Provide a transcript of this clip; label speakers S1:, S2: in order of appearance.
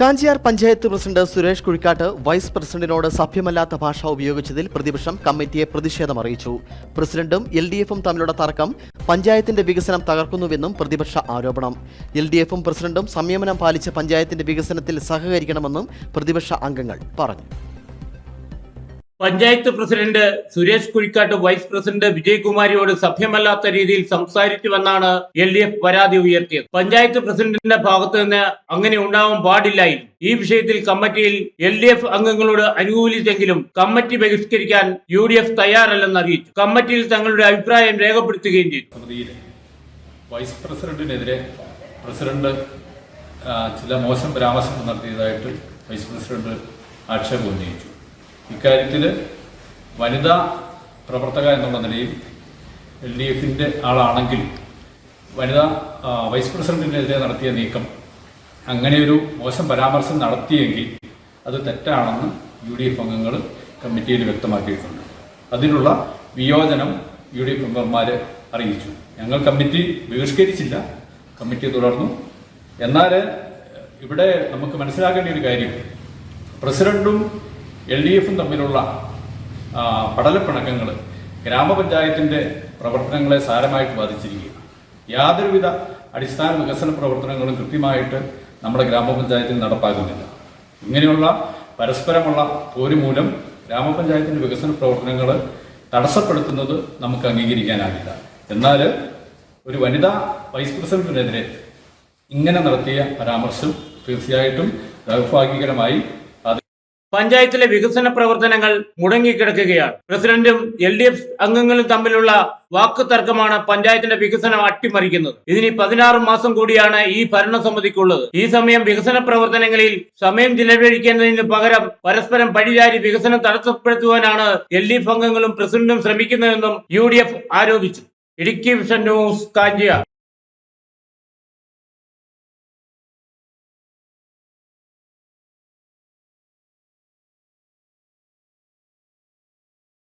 S1: Kanchiyar panchayat president Suresh Kuzhikkattu vice പ്രസിഡന്റിനോട് സഭ്യമല്ലാത്ത ഭാഷ ഉപയോഗിച്ചതിൽ പ്രതിപക്ഷം കമ്മിറ്റിയെ പ്രതിഷേധം അറിയിച്ചു പ്രസിഡന്റും എൽ ഡി എഫും തമ്മിലുള്ള തർക്കം പഞ്ചായത്തിന്റെ വികസനം തകർക്കുന്നുവെന്നും പ്രതിപക്ഷ ആരോപണം. എൽ ഡി എഫും പ്രസിഡന്റും സംയമനം പാലിച്ച് പഞ്ചായത്തിന്റെ വികസനത്തിൽ സഹകരിക്കണമെന്നും പ്രതിപക്ഷ അംഗങ്ങൾ പറഞ്ഞു.
S2: Panchayat president Suresh Kuzhikkattu vice president വിജയകുമാരിയോട് സഭ്യമല്ലാത്ത രീതിയിൽ സംസാരിച്ചുവെന്നാണ് എൽ ഡി എഫ് പരാതി ഉയർത്തിയത്. പഞ്ചായത്ത് പ്രസിഡന്റിന്റെ ഭാഗത്ത് നിന്ന് അങ്ങനെ ഉണ്ടാവാൻ പാടില്ലായിരുന്നു. ഈ വിഷയത്തിൽ കമ്മിറ്റിയിൽ എൽ ഡി എഫ് അംഗങ്ങളോട് അനുകൂലിച്ചെങ്കിലും കമ്മിറ്റി ബഹിഷ്കരിക്കാൻ യു ഡി എഫ് തയ്യാറല്ലെന്ന് അറിയിച്ചു. കമ്മിറ്റിയിൽ തങ്ങളുടെ അഭിപ്രായം രേഖപ്പെടുത്തുകയും ചെയ്തു.
S3: വൈസ് പ്രസിഡന്റിനെതിരെ പ്രസിഡന്റ് ചില മോശം പരാമർശങ്ങൾ നടത്തിയതായിട്ട് വൈസ് പ്രസിഡന്റ് ആക്ഷേപം ഉന്നയിച്ചു. ഇക്കാര്യത്തിൽ വനിതാ പ്രവർത്തക എന്നുള്ള നിലയിൽ എൽ ഡി എഫിന്റെ ആളാണെങ്കിൽ വനിതാ വൈസ് പ്രസിഡന്റിനെതിരെ നടത്തിയ നീക്കം അങ്ങനെയൊരു മോശം പരാമർശം നടത്തിയെങ്കിൽ അത് തെറ്റാണെന്ന് യു ഡി എഫ് അംഗങ്ങൾ കമ്മിറ്റിയിൽ വ്യക്തമാക്കിയിട്ടുണ്ട്. അതിനുള്ള വിയോജനം യു ഡി എഫ് മെമ്പർമാർ അറിയിച്ചു. ഞങ്ങൾ കമ്മിറ്റി ബഹിഷ്കരിച്ചില്ല കമ്മിറ്റി തുടർന്നു. എന്നാൽ ഇവിടെ നമുക്ക് മനസ്സിലാക്കേണ്ട ഒരു കാര്യം പ്രസിഡന്റും എൽ ഡി എഫും തമ്മിലുള്ള പടലപ്പിണക്കങ്ങൾ ഗ്രാമപഞ്ചായത്തിന്റെ പ്രവർത്തനങ്ങളെ സാരമായിട്ട് ബാധിച്ചിരിക്കുക യാതൊരുവിധ അടിസ്ഥാന വികസന പ്രവർത്തനങ്ങളും കൃത്യമായിട്ട് നമ്മുടെ ഗ്രാമപഞ്ചായത്തിൽ നടപ്പാക്കുന്നില്ല. ഇങ്ങനെയുള്ള പരസ്പരമുള്ള പോര് മൂലം ഗ്രാമപഞ്ചായത്തിന്റെ വികസന പ്രവർത്തനങ്ങൾ തടസ്സപ്പെടുത്തുന്നത് നമുക്ക് അംഗീകരിക്കാനാകില്ല. എന്നാൽ ഒരു വനിതാ വൈസ് പ്രസിഡന്റിനെതിരെ ഇങ്ങനെ നടത്തിയ പരാമർശം തീർച്ചയായിട്ടും ദൗർഭാഗ്യകരമായി
S2: പഞ്ചായത്തിലെ വികസന പ്രവർത്തനങ്ങൾ മുടങ്ങിക്കിടക്കുകയാണ്. പ്രസിഡന്റും എൽ ഡി എഫ് അംഗങ്ങളും തമ്മിലുള്ള വാക്കു തർക്കമാണ് പഞ്ചായത്തിന്റെ വികസനം അട്ടിമറിക്കുന്നത്. ഇതിന് പതിനാറ് മാസം കൂടിയാണ് ഈ ഭരണസമിതിക്കുള്ളത്. ഈ സമയം വികസന പ്രവർത്തനങ്ങളിൽ സമയം ചിലവഴിക്കുന്നതിന് പകരം പരസ്പരം പഴിചാരി വികസനം തടസ്സപ്പെടുത്തുവാനാണ് എൽ ഡി എഫ് അംഗങ്ങളും പ്രസിഡന്റും ശ്രമിക്കുന്നതെന്നും യു ഡി എഫ് ആരോപിച്ചു. Idukki vision news Kanjia